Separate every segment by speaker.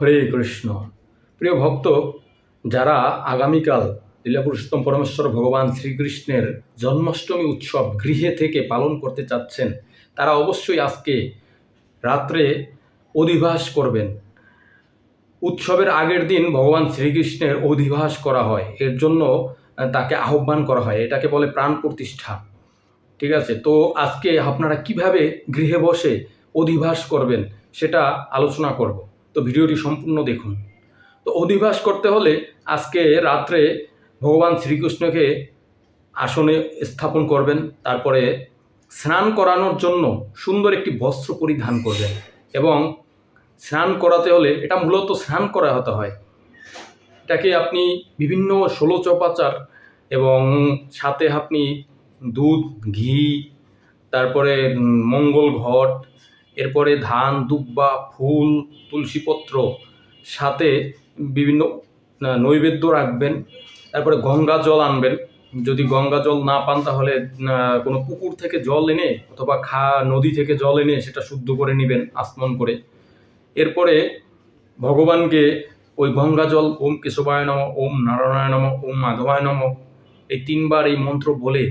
Speaker 1: হরে কৃষ্ণ। প্রিয় ভক্ত, যারা আগামীকাল লীলা পুরুষোত্তম পরমেশ্বর ভগবান শ্রীকৃষ্ণের জন্মাষ্টমী উৎসব গৃহে থেকে পালন করতে চাচ্ছেন, তারা অবশ্যই আজকে রাত্রে অধিবাস করবেন। উৎসবের আগের দিন ভগবান শ্রীকৃষ্ণের অধিবাস করা হয়। এর জন্য তাকে আহ্বান করা হয়। এটাকে বলে প্রাণ প্রতিষ্ঠা। ঠিক আছে? তো আজকে আপনারা কীভাবে গৃহে বসে অধিবাস করবেন, সেটা আলোচনা করব। তো ভিডিওটি সম্পূর্ণ দেখুন। তো অধিবাস করতে হলে আজকে রাত্রে ভগবান শ্রীকৃষ্ণকে আসনে স্থাপন করবেন, তারপরে স্নান করানোর জন্য সুন্দর একটি বস্ত্র পরিধান করবেন এবং স্নান করাতে হলে এটা মূলত স্নান করা হতে হয়। এটাকে আপনি বিভিন্ন ষোলো চপাচার এবং সাথে আপনি দুধ, ঘি, তারপরে মঙ্গল ঘট এরপরে ধান, দুব্বা, ফুল, তুলসীপত্র সাথে বিভিন্ন নৈবেদ্য রাখবেন। তারপরে গঙ্গা জল আনবেন। যদি গঙ্গা জল না পান তাহলে কোনো পুকুর থেকে জল এনে অথবা খা, নদী থেকে জল এনে সেটা শুদ্ধ করে নেবেন আসমন করে। এরপরে ভগবানকে ওই গঙ্গা জল, ওম কেশবায় নম, ওম নারায়ণায় নম, ওম মাধবায় নম, এই তিনবার এই মন্ত্র বলে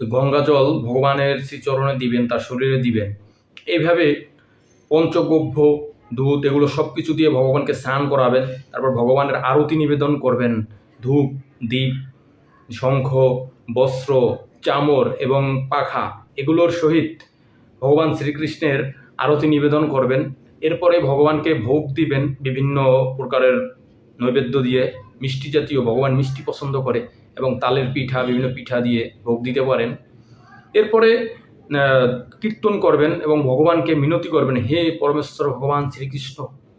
Speaker 1: ওই গঙ্গা জল ভগবানের শ্রীচরণে দিবেন, তার শরীরে দিবেন। এইভাবে পঞ্চগভ্য দুধ এগুলো সব কিছু দিয়ে ভগবানকে স্নান করাবেন, তারপর ভগবানের আরতি নিবেদন করবেন। ধূপ, দীপ, শঙ্খ, বস্ত্র, চামর এবং পাখা এগুলোর সহিত ভগবান শ্রীকৃষ্ণের আরতি নিবেদন করবেন। এরপরে ভগবানকে ভোগ দিবেন বিভিন্ন প্রকারের নৈবেদ্য দিয়ে, মিষ্টি জাতীয়, ভগবান মিষ্টি পছন্দ করে এবং তালের পিঠা, বিভিন্ন পিঠা দিয়ে ভোগ দিতে পারেন। এরপরে কীর্তন করবেন এবং ভগবানকে মিনতি করবেন, হে পরমেশ্বর ভগবান শ্রীকৃষ্ণ,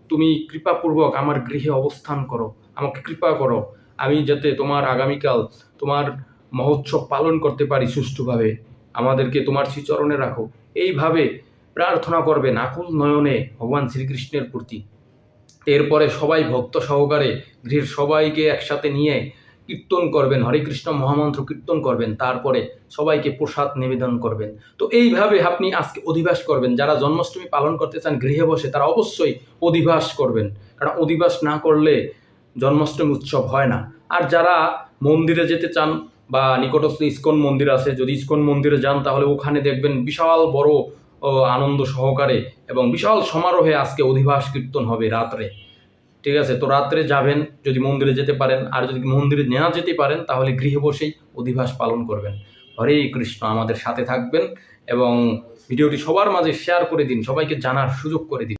Speaker 1: তুমি কৃপাপূর্বক আমার গৃহে অবস্থান করো, আমাকে কৃপা করো। আমি যাতে তোমার আগামীকাল তোমার মহোৎসব পালন করতে পারি সুষ্ঠুভাবে। আমাদেরকে তোমার শ্রীচরণে রাখো। এইভাবে প্রার্থনা করবেন আকুল নয়নে ভগবান শ্রীকৃষ্ণের প্রতি। এরপরে সবাই ভক্ত সহকারে গৃহের সবাইকে একসাথে নিয়ে কীর্তন করবেন, হরে কৃষ্ণ মহামন্ত্র কীর্তন করবেন, তারপরে সবাইকে প্রসাদ নিবেদন করবেন। তো এইভাবে আপনি আজকে অধিবাস করবেন। যারা জন্মাষ্টমী পালন করতে চান, গৃহে বসে, তারা অবশ্যই অধিবাস করবেন। কারণ অধিবাস না করলে জন্মাষ্টমী উৎসব হয় না। আর যারা মন্দিরে যেতে চান বা নিকটস্থ ইস্কন মন্দির আছে, যদি ইস্কন মন্দিরে যান, তাহলে ওখানে দেখবেন বিশাল বড় আনন্দ সহকারে এবং বিশাল সমারোহে আজকে অধিবাস কীর্তন হবে রাত্রে। ঠিক আছে, তো রাত্রে যাবেন, যদি মন্দিরে যেতে পারেন, আর যদি মন্দিরে না যেতে পারেন, তাহলে গৃহে বসেই অধিবাস পালন করবেন। হরে কৃষ্ণ, আমাদের সাথে থাকবেন এবং ভিডিওটি সবার মাঝে শেয়ার করে দিন, সবাইকে জানার সুযোগ করে দিন।